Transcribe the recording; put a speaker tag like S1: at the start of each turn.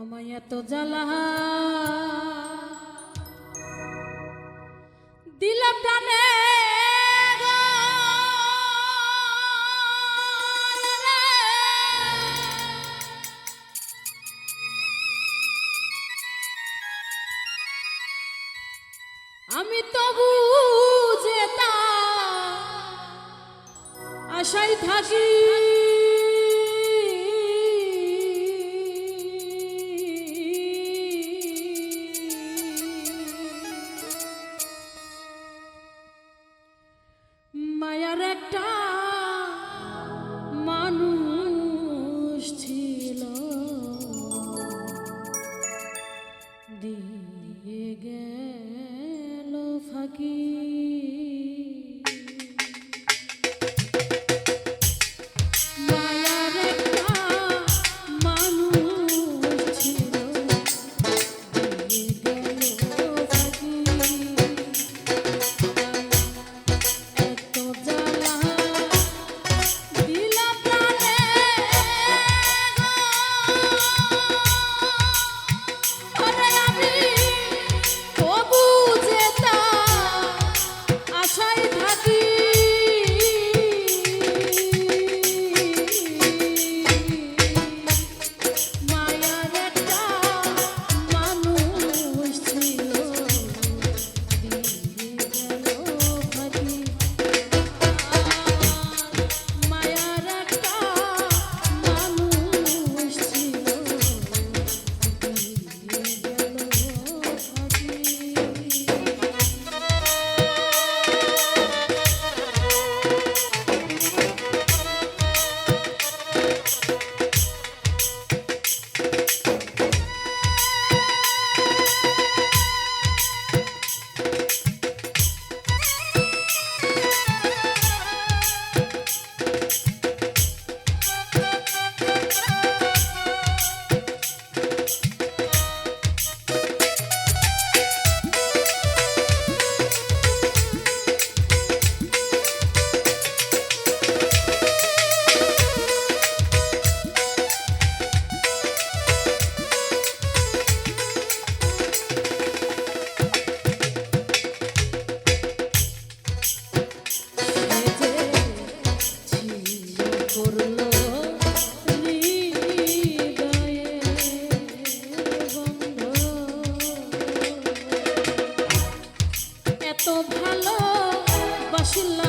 S1: আমায় এত জ্বালা। দিলা প্রাণে আমি তবু যেতা আশাই থাকি। She loves